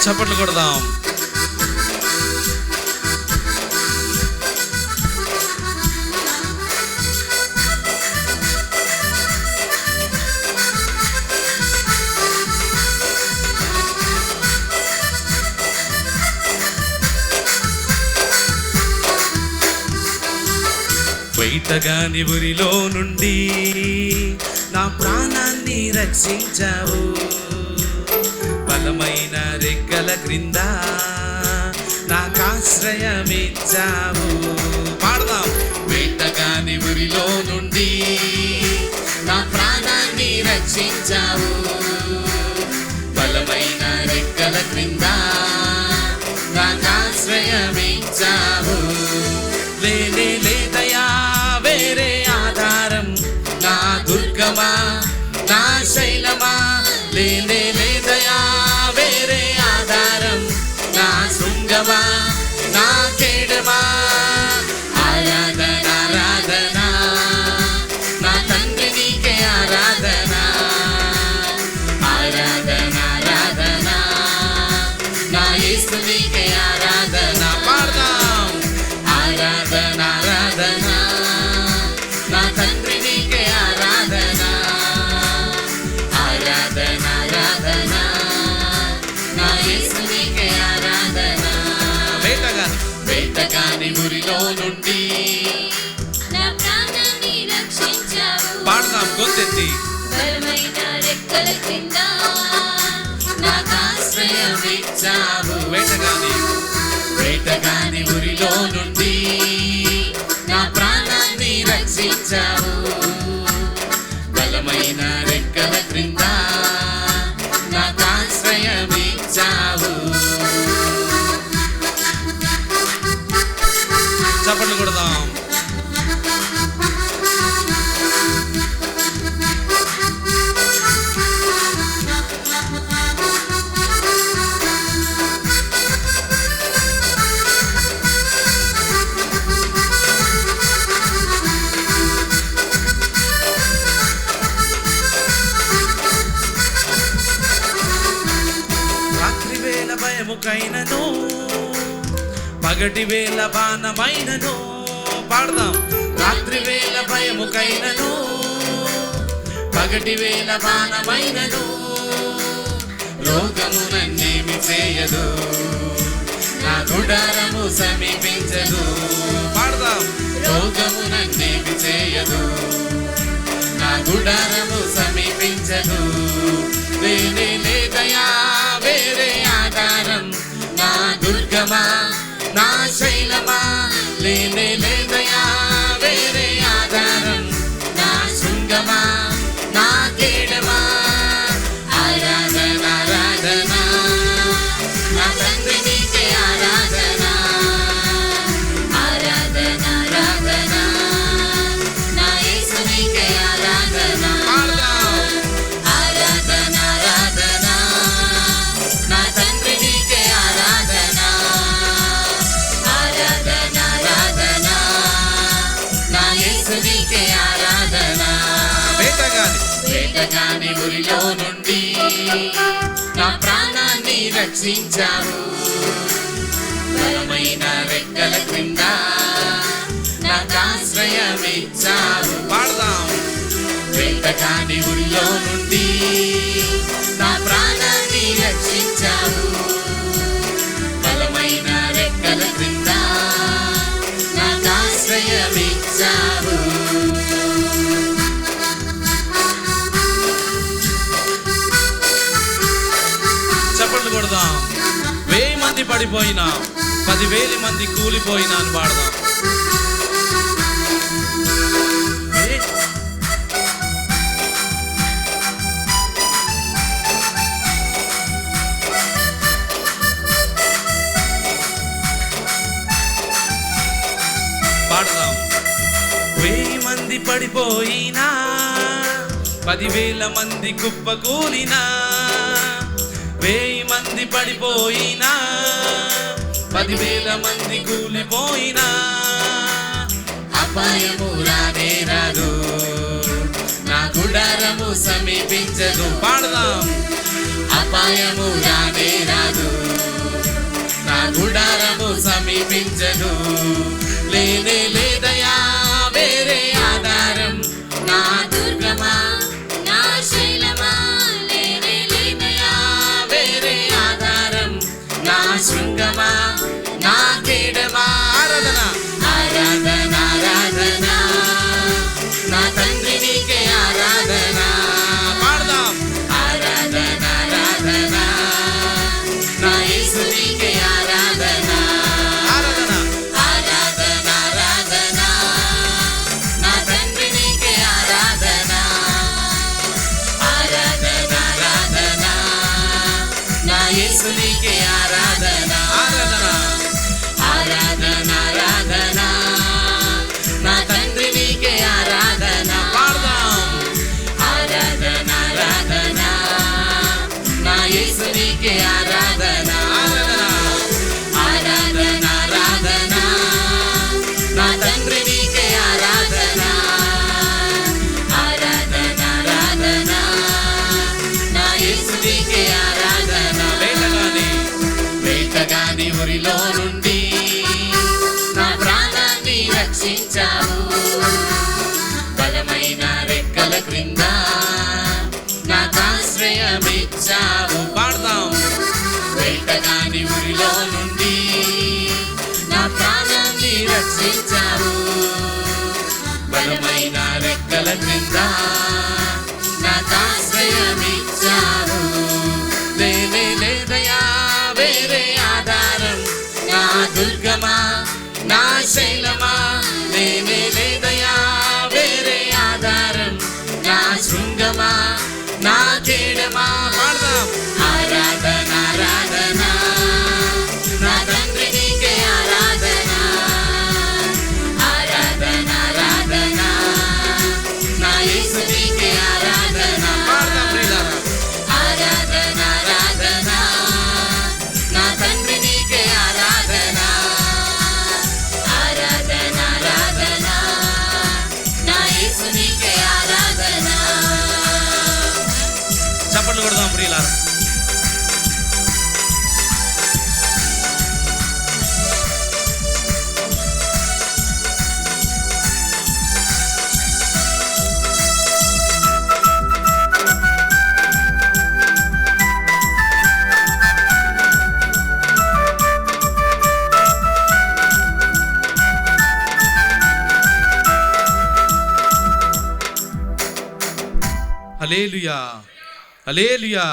చప్పట్లు కొడదాం. బయటగాని ఊరిలో నుండి నా ప్రాణాన్ని రక్షించావు. బలమైన రెక్కల క్రింద నాకాశ్రయమిచ్చావు. పాడదాం. వేటగాని ఉరిలో నుండి నా ప్రాణాన్ని రక్షించావు. బలమైన రెక్కల క్రింద వేటగాని ఊరిలో నుండి పాడదాం గొంతెత్తి. రెక్కల కింద నాకు వేటగాని భయముకైనను పగటి వేళ బాణమైనను. పాడదాం. రాత్రి వేళ భయముకైనను పగటి వేళ బాణమైనను. లోకము నన్నేమి చేయదు నా గుడారము సమీపించదు. ఆధారం నా దుర్గమా నా శైలమా లేనే లేదయా వేరే ఆధారం నా శృంగమా నా కేడమా ఆరాధన ఆరాధన నా తండ్రి వేటగాని ఊరిలో నుండి నా ప్రాణాన్ని రక్షించావు. బలమైన రెక్కల క్రింద నాకు ఆశ్రయమిచ్చావు. పాడదాం. వేటగాని ఊరిలో నుండి నా ప్రాణాన్ని రక్షించావు. వెయ్యి పదివేల మంది కూలిపోయినా అని పాడదాం. పాడదాం. వెయ్యి మంది పడిపోయినా పదివేల మంది కుప్పకూలినా వెయ్యి మంది పడిపోయినా పదివేల మంది కూలిపోయినా అపాయము రానే రాదు. నా గుడారము సమీపించదు. పాడదాం. అపాయము రానే రాదు. నా గుడారము సమీపించదు. లేనే లేదై నీకే ఆరాధన. ఆరాధన ఆరాధన. నా తండ్రి నీకే ఆరాధన. ఆరాధన ఆరాధన. నా యేసు నీకే ఆరాధన. వేటగాని. వేటగాని ఊరిలో నుండి నా ప్రాణాన్ని రక్షించావు. బలమైన రెక్కల క్రింద నాకు ఆశ్రయమిచ్చావు పాదముల క్రింద నాకాశ్రయమిచ్చావు లేనే లేదయా వేరే ఆధారం. నా దుర్గమా నా శైలమా. లేనే లేదయా వేరే ఆధారం. నా శృంగమా నా కేడమా పాడదాం. Alleluia alleluia